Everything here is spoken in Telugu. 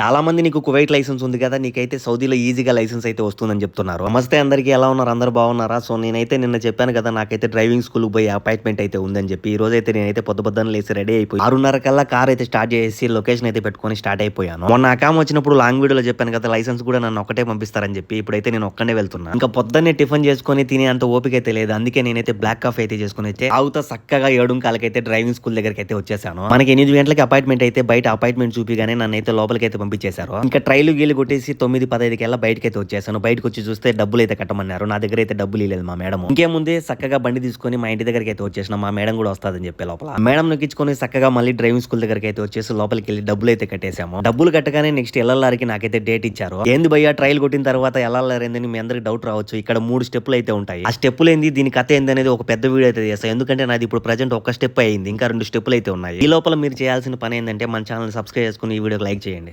చాలామంది నీకు కువైట్ లైసెన్స్ ఉంది కదా నీకైతే సౌదీలో ఈజీగా లైసెన్స్ అయితే వస్తుందని చెప్తున్నారు. నమస్తే అందరికీ ఎలా ఉన్నారు? అందరూ బాగున్నారా? సో నేనైతే నిన్న చెప్పాను కదా నాకైతే డ్రైవింగ్ స్కూల్ పోయి అపాయింట్మెంట్ అయితే ఉందని చెప్పి ఈ రోజు అయితే నేనైతే పొద్దు పొద్దున లేసి రెడీ అయిపోయి ఆరున్నర కల్లా కార్ అయితే స్టార్ట్ చేసి లొకేషన్ అయితే పెట్టుకొని స్టార్ట్ అయిపోయాను. మొన్న అకామ్ వచ్చినప్పుడు లాంగ్ వీడియోలో చెప్పాను కదా లైసెన్స్ కూడా నన్ను ఒకటే పంపిస్తారని చెప్పి ఇప్పుడైతే నేను ఒక్కనే వెళ్తున్నాను ఇంకా పొద్దున్నే టిఫిన్ చేసుకొని తినే అంత ఓపిక అయితే లేదు అందుకే నేనైతే బ్లాక్ కాఫీ అయితే చేసుకుని అయితే ఆవుతా చక్కగా ఏడు కాలకైతే డ్రైవింగ్ స్కూల్ దగ్గరికి అయితే వచ్చేసాను. మనకి ఎనిమిది గంటలకి అపాయింట్మెంట్ అయితే బయట అపాయింట్మెంట్ చూపిగానే నన్ను అయితే లోపలికి అయితే పంపించేశారు. ఇంకా ట్రైలు గీలు కొట్టేసి తొమ్మిది పదహైదుకి వెళ్ళా బయటకి అయితే వచ్చేసాను. బయటకు వచ్చి చూస్తే డబ్బులు అయితే కట్టమన్నారు. నా దగ్గర అయితే డబ్బులు ఇవ్వలేదు మా మేడం ఇంకేముందే చక్కగా బండి తీసుకొని మా ఇంటి దగ్గరికి అయితే వచ్చేసిన. మా మేడం కూడా వస్తుందని చెప్పే లోపల. మేడం నొక్కించుకొని చక్కగా మళ్ళీ డ్రైవింగ్ స్కూల్ దగ్గరికి అయితే వచ్చేసి లోపలికి వెళ్ళి డబ్బులు అయితే కట్టేశాము. డబ్బులు కట్టగానే నెక్స్ట్ ఎల్ఎల్ఆర్కి నాకైతే డేట్ ఇచ్చారు. ఏంది భయ్యా ట్రైల్ కొట్టిన తర్వాత ఎల్ఎల్ఆర్ ఏందని మీ అందరికి డౌట్ రావచ్చు. ఇక్కడ మూడు స్టెప్పులు అయితే ఉంటాయి. ఆ స్టెప్లు ఏంది దీని కథ ఏంది అనేది ఒక పెద్ద వీడియో అయితే చేస్తాను ఎందుకంటే నాది ఇప్పుడు ప్రజెంట్ ఒక స్టెప్ అయింది. ఇంకా రెండు స్టెప్పులు అయితే ఉన్నాయి. ఈ లోపల మీరు చేయాల్సిన పని ఏంటంటే మన ఛానల్ సబ్స్క్రైబ్ చేసుకుని ఈ వీడియోకి లైక్ చేయండి.